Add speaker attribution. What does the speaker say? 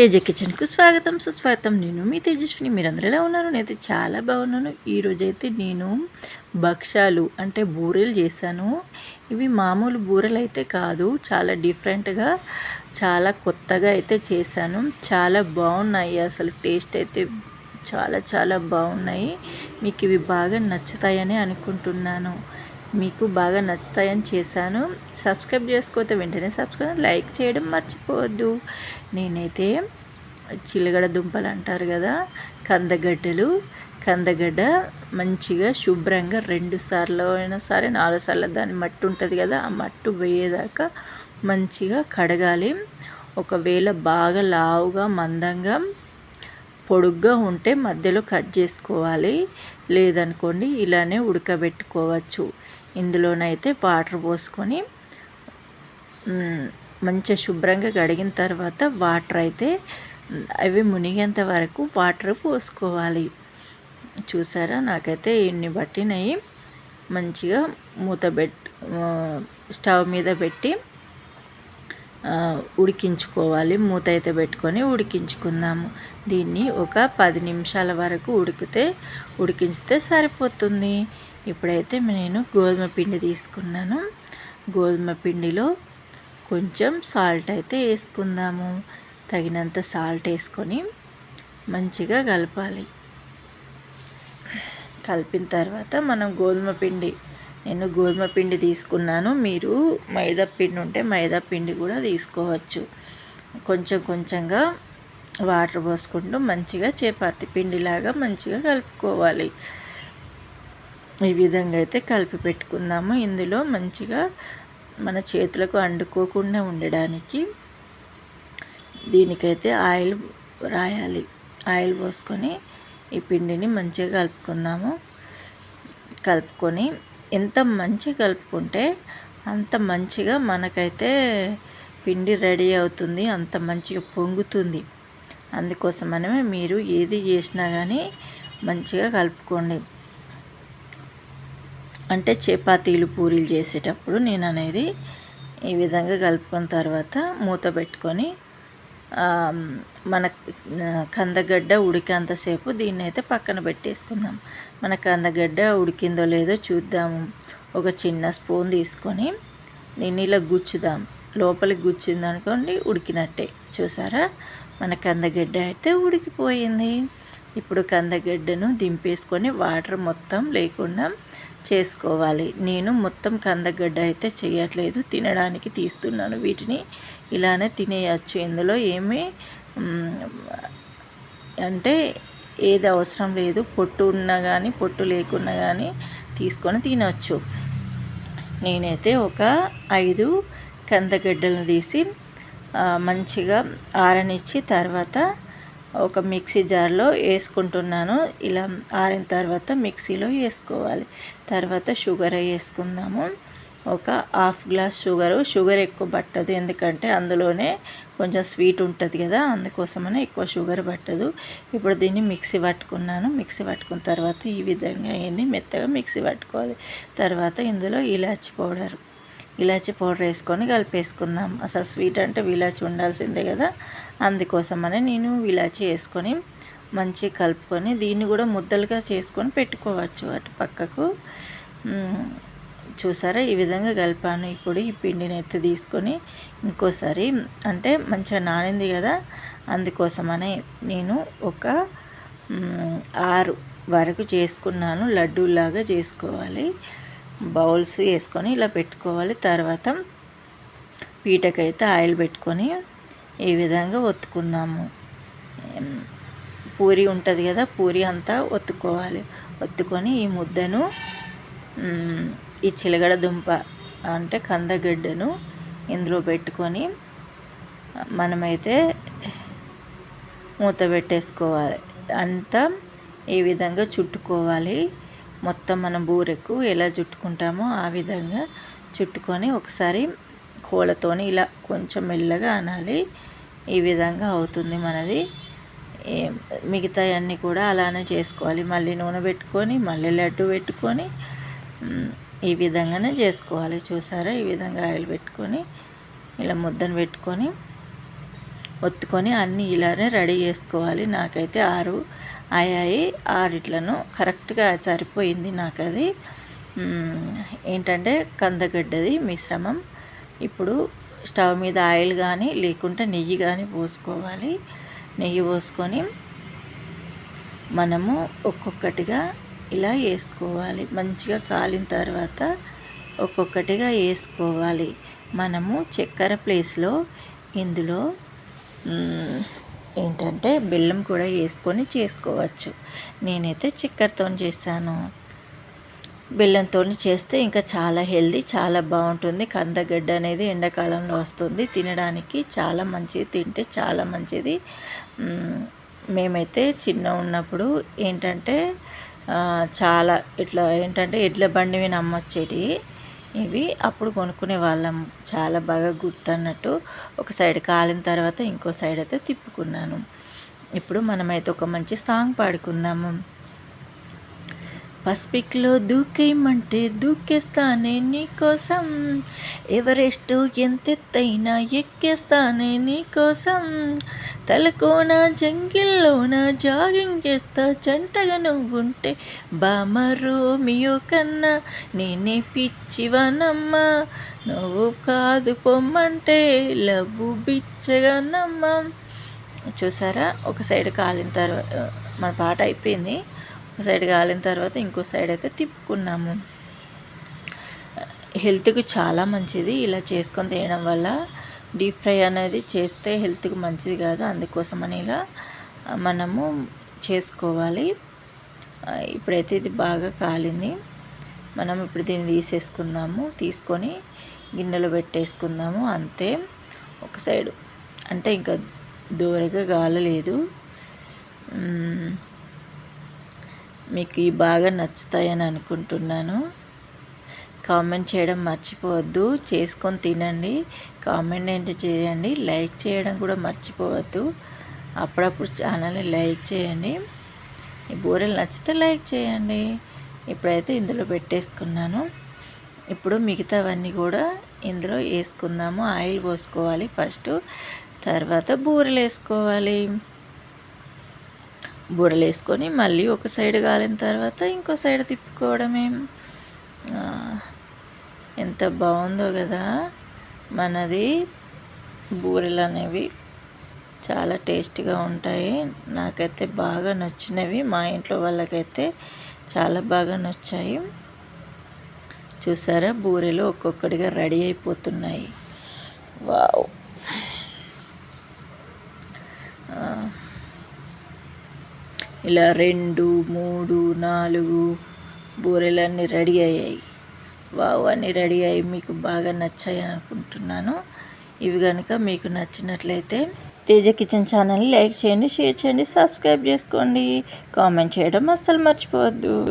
Speaker 1: తేజ కిచెన్కు స్వాగతం సుస్వాగతం. నేను మీ తేజస్విని. మీరందరూ ఎలా ఉన్నారు? నేనైతే చాలా బాగున్నాను. ఈరోజైతే నేను భక్ష్యాలు అంటే బూరెలు చేశాను. ఇవి మామూలు బూరెలు అయితే కాదు. చాలా డిఫరెంట్గా చాలా కొత్తగా అయితే చేశాను. చాలా బాగున్నాయి. అసలు టేస్ట్ అయితే చాలా చాలా బాగున్నాయి. మీకు ఇవి బాగా నచ్చుతాయని అనుకుంటున్నాను. మీకు బాగా నచ్చుతాయని చేశాను. సబ్స్క్రైబ్ చేసుకోతే వెంటనే సబ్స్క్రైబ్ లైక్ చేయడం మర్చిపోవద్దు. నేనైతే చిలగడ దుంపలు అంటారు కదా కందగడ్డలు కందగడ్డ మంచిగా శుభ్రంగా రెండు సార్లు అయినా సరే నాలుగు సార్లు దాని మట్టు ఉంటుంది కదా ఆ మట్టు వేయేదాకా మంచిగా కడగాలి. ఒకవేళ బాగా లావుగా మందంగా పొడుగ్గా ఉంటే మధ్యలో కట్ చేసుకోవాలి. లేదనుకోండి ఇలానే ఉడకబెట్టుకోవచ్చు. ఇందులోనైతే వాటర్ పోసుకొని మంచిగా శుభ్రంగా కడిగిన తర్వాత వాటర్ అయితే అవి మునిగేంత వరకు వాటర్ పోసుకోవాలి. చూసారా? నాకైతే ఇన్ని బట్టినవి మంచిగా మూత పెట్ స్టవ్ మీద పెట్టి ఉడికించుకోవాలి. మూత అయితే పెట్టుకొని ఉడికించుకుందాము. దీన్ని ఒక పది నిమిషాల వరకు ఉడికితే ఉడికించితే సరిపోతుంది. ఇప్పుడైతే నేను గోధుమ పిండి తీసుకున్నాను. గోధుమ పిండిలో కొంచెం సాల్ట్ అయితే వేసుకుందాము. తగినంత సాల్ట్ వేసుకొని మంచిగా కలపాలి. కలిపిన తర్వాత మనం గోధుమ పిండి నేను గోధుమ పిండి తీసుకున్నాను. మీరు మైదా పిండి ఉంటే మైదా పిండి కూడా తీసుకోవచ్చు. కొంచెం కొంచెంగా వాటర్ పోసుకుంటూ మంచిగా చపాతి పిండిలాగా మంచిగా కలుపుకోవాలి. ఈ విధంగా అయితే కలిపి పెట్టుకుందాము ఇందులో మంచిగా మన చేతులకు అండుకోకుండా ఉండడానికి దీనికైతే ఆయిల్ రాయాలి. ఆయిల్ పోసుకొని ఈ పిండిని మంచిగా కలుపుకుందాము. కలుపుకొని ఎంత మంచిగా కలుపుకుంటే అంత మంచిగా మనకైతే పిండి రెడీ అవుతుంది అంత మంచిగా పొంగుతుంది. అందుకోసమనే మీరు ఏది చేసినా కానీ మంచిగా కలుపుకోండి. అంటే చపాతీలు పూరీలు చేసేటప్పుడు నేను అనేది ఈ విధంగా కలుపుకున్న తర్వాత మూత పెట్టుకొని మన కందగడ్డ ఉడికేంతసేపు దీన్ని అయితే పక్కన పెట్టేసుకుందాం. మన కందగడ్డ ఉడికిందో లేదో చూద్దాము. ఒక చిన్న స్పూన్ తీసుకొని దీన్ని ఇలా గుచ్చుదాం. లోపలికి గుచ్చింది అనుకోండి ఉడికినట్టే. చూసారా? మన కందగడ్డ అయితే ఉడికిపోయింది. ఇప్పుడు కందగడ్డను దింపేసుకొని వాటర్ మొత్తం లేకుండా చేసుకోవాలి. నేను మొత్తం కందగడ్డ అయితే చేయట్లేదు తినడానికి తీస్తున్నాను వీటిని. ఇలానే తినేయచ్చు. ఇందులో ఏమీ అంటే ఏది అవసరం లేదు. పొట్టు ఉన్నా కానీ పొట్టు లేకున్నా కానీ తీసుకొని తినచ్చు. నేనైతే ఒక ఐదు కందగడ్డలను తీసి మంచిగా ఆరనిచ్చి తర్వాత ఒక మిక్సీ జార్లో వేసుకుంటున్నాను. ఇలా ఆరిన తర్వాత మిక్సీలో వేసుకోవాలి. తర్వాత షుగర్ వేసుకుందాము. ఒక హాఫ్ గ్లాస్ షుగరు. షుగర్ ఎక్కువ పట్టదు. ఎందుకంటే అందులోనే కొంచెం స్వీట్ ఉంటుంది కదా అందుకోసమనే ఎక్కువ షుగర్ పట్టదు. ఇప్పుడు దీన్ని మిక్సీ పట్టుకున్నాను. మిక్సీ పట్టుకున్న తర్వాత ఈ విధంగా అయింది. మెత్తగా మిక్సీ పట్టుకోవాలి. తర్వాత ఇందులో ఇలాచి పౌడర్. ఇలాచి పౌడర్ వేసుకొని కలిపేసుకుందాం. అసలు స్వీట్ అంటే విలాచి ఉండాల్సిందే కదా. అందుకోసమని నేను ఇలాచి వేసుకొని మంచిగా కలుపుకొని దీన్ని కూడా ముద్దలుగా చేసుకొని పెట్టుకోవచ్చు అటు పక్కకు. చూసారా? ఈ విధంగా కలిపాను ఇప్పుడు ఈ పిండిని ఎత్తి తీసుకొని ఇంకోసారి అంటే మంచిగా నానింది కదా. అందుకోసమనే నేను ఒక ఆరు వరకు చేసుకున్నాను. లడ్డూలాగా చేసుకోవాలి. బౌల్స్ వేసుకొని ఇలా పెట్టుకోవాలి. తర్వాత పీటకైతే ఆయిల్ పెట్టుకొని ఈ విధంగా ఒత్తుకుందాము. పూరి ఉంటుంది కదా పూరి అంతా ఒత్తుకోవాలి. ఒత్తుకొని ఈ ముద్దను ఈ చిలగడ దుంప అంటే కందగడ్డను ఇందులో పెట్టుకొని మనమైతే మూత పెట్టేసుకోవాలి. అంతా ఈ విధంగా చుట్టుకోవాలి. మొత్తం మనం బూరెకు ఎలా చుట్టుకుంటామో ఆ విధంగా చుట్టుకొని ఒకసారి కోళ్ళతోని ఇలా కొంచెం మెల్లగా అనాలి. ఈ విధంగా అవుతుంది మనది. మిగతా అన్నీ కూడా అలానే చేసుకోవాలి. మళ్ళీ నూనె పెట్టుకొని మళ్ళీ లడ్డు పెట్టుకొని ఈ విధంగానే చేసుకోవాలి. చూసారా? ఈ విధంగా ఆయిల్ పెట్టుకొని ఇలా ముద్దను పెట్టుకొని ఒత్తుకొని అన్నీ ఇలానే రెడీ చేసుకోవాలి. నాకైతే ఆరు అయ్యాయి. ఆరిట్లను కరెక్ట్గా సరిపోయింది నాకు అది ఏంటంటే కందగడ్డది మిశ్రమం. ఇప్పుడు స్టవ్ మీద ఆయిల్ కానీ లేకుంటే నెయ్యి కానీ పోసుకోవాలి. నెయ్యి పోసుకొని మనము ఒక్కొక్కటిగా ఇలా వేసుకోవాలి. మంచిగా కాలిన తర్వాత ఒక్కొక్కటిగా వేసుకోవాలి. మనము చక్కెర ప్లేస్లో ఇందులో ఏంటంటే బెల్లం కూడా వేసుకొని చేసుకోవచ్చు. నేనైతే చక్కెరతో చేశాను. బెల్లంతో చేస్తే ఇంకా చాలా హెల్దీ చాలా బాగుంటుంది. కందగడ్డ అనేది ఎండాకాలంలో వస్తుంది. తినడానికి చాలా మంచిది తింటే చాలా మంచిది. మేమైతే చిన్న ఉన్నప్పుడు ఏంటంటే చాలా ఇట్లా ఏంటంటే ఎడ్ల బండి మీద అమ్మొచ్చేటి ఇవి అప్పుడు కొనుక్కునే వాళ్ళం. చాలా బాగా గుర్తన్నట్టు ఒక సైడ్ కాలిన తర్వాత ఇంకో సైడ్ అయితే తిప్పుకున్నాను. ఇప్పుడు మనమైతే ఒక మంచి సాంగ్ పాడుకుందాము. పసిపిక్లో దూకేయమంటే దూకేస్తానే నీకోసం. ఎవరెస్ట్ ఎంతెత్తైనా ఎక్కేస్తానే నీకోసం. తలకోన జంగిల్లోన జాగింగ్ చేస్తా జంటగా నువ్వుంటే బామరో రోమియో కన్నా నేనే పిచ్చివనమ్మా. నువ్వు కాదు పొమ్మంటే లవ్వు బిచ్చగానమ్మా చూసారా? ఒక సైడ్ కాలిన తర్వాత మన పాట అయిపోయింది. ఒక సైడ్ కాలిన తర్వాత ఇంకో సైడ్ అయితే తిప్పుకున్నాము. హెల్త్కి చాలా మంచిది. ఇలా చేసుకొని తినడం వల్ల డీప్ ఫ్రై అనేది చేస్తే హెల్త్కి మంచిది కాదు. అందుకోసమని ఇలా మనము చేసుకోవాలి. ఇప్పుడైతే ఇది బాగా కాలింది. మనం ఇప్పుడు దీన్ని తీసేసుకుందాము. తీసుకొని గిన్నెలో పెట్టేసుకుందాము. అంతే. ఒక సైడు. అంటే ఇంకా దూరగా గాలలేదు మీకు ఈ బాగా నచ్చుతాయని అనుకుంటున్నాను. కామెంట్ చేయడం మర్చిపోవద్దు. చేసుకొని తినండి. కామెంట్ ఏంటి చేయండి. లైక్ చేయడం కూడా మర్చిపోవద్దు. అప్పుడప్పుడు ఛానల్ని లైక్ చేయండి. ఈ బూరెలు నచ్చితే లైక్ చేయండి. ఇప్పుడైతే ఇందులో పెట్టేసుకున్నాను. ఇప్పుడు మిగతావన్నీ కూడా ఇందులో వేసుకుందాము. ఆయిల్ పోసుకోవాలి ఫస్ట్. తర్వాత బూరెలు వేసుకోవాలి. బూరలు వేసుకొని మళ్ళీ ఒక సైడ్ కాలిన తర్వాత ఇంకో సైడ్ తిప్పుకోవడమే. ఎంత బాగుందో కదా. మనది బూరెలు అనేవి చాలా టేస్టీగా ఉంటాయి. నాకైతే బాగా నచ్చినవి. మా ఇంట్లో వాళ్ళకైతే చాలా బాగా నచ్చాయి. చూసారా? బూరెలు ఒక్కొక్కటిగా రెడీ అయిపోతున్నాయి. వావ్. ఇలా రెండు మూడు నాలుగు బూరెలన్నీ రెడీ అయ్యాయి. వావ్ అన్నీ రెడీ అయ్యి మీకు బాగా నచ్చాయి అనుకుంటున్నాను. ఇవి కనుక మీకు నచ్చినట్లయితే తేజ కిచెన్ ఛానల్ని లైక్ చేయండి షేర్ చేయండి సబ్స్క్రైబ్ చేసుకోండి. కామెంట్ చేయడం అస్సలు మర్చిపోవద్దు.